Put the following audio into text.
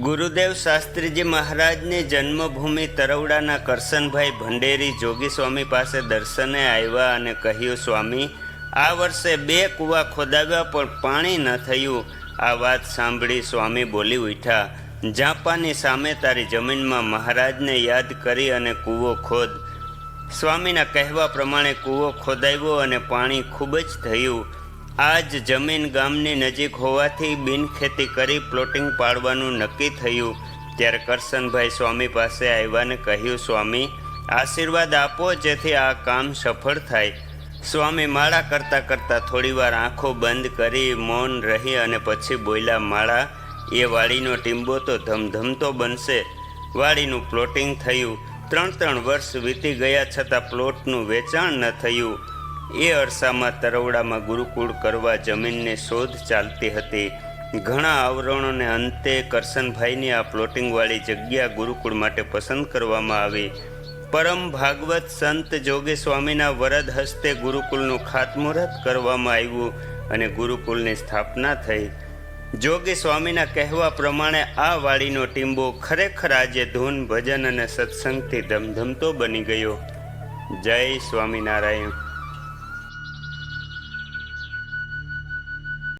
ગુરુદેવ શાસ્ત્રીજી મહારાજની જન્મભૂમિ તરવડાના કરશનભાઈ ભંડેરી જોગી સ્વામી પાસે દર્શને આવ્યા અને કહ્યું, સ્વામી, આ વર્ષે બે કૂવા ખોદાવ્યા, પણ પાણી ન થયું. આ વાત સાંભળી સ્વામી બોલી ઉઠ્યા જાપાની સામે તારી જમીનમાં મહારાજને યાદ કરી અને કૂવો ખોદ. સ્વામીના કહેવા પ્રમાણે કૂવો ખોદાવ્યો અને પાણી ખૂબ જ થયું. આ જ જમીન ગામની નજીક હોવાથી બિનખેતી કરી પ્લોટિંગ પાડવાનું નક્કી થયું. ત્યારે કરશનભાઈ સ્વામી પાસે આવ્યા ને કહ્યું, સ્વામી, આશીર્વાદ આપો, જેથી આ કામ સફળ થાય. સ્વામી માળા કરતાં કરતાં થોડીવાર આંખો બંધ કરી મૌન રહી અને પછી બોલ્યા, માળા, એ વાડીનો ટીંબો તો ધમધમતો બનશે. વાડીનું પ્લોટિંગ થયું. ત્રણ ત્રણ વર્ષ વીતી ગયા છતાં પ્લોટનું વેચાણ ન થયું. એ અરસામાં તરવડામાં ગુરુકુળ કરવા જમીનની શોધ ચાલતી હતી. ઘણા આવરણોને અંતે કરશનભાઈની આ પ્લોટિંગવાળી જગ્યા ગુરુકુળ માટે પસંદ કરવામાં આવી. પરમ ભાગવત સંત જોગે સ્વામીના વરદ હસ્તે ગુરુકુળનું ખાતમુહૂર્ત કરવામાં આવ્યું અને ગુરુકુળની સ્થાપના થઈ. જોગી સ્વામીના કહેવા પ્રમાણે આ વાડીનો ટીંબો ખરેખર આજે ધૂન, ભજન અને સત્સંગથી ધમધમતો બની ગયો. જય સ્વામિનારાયણ.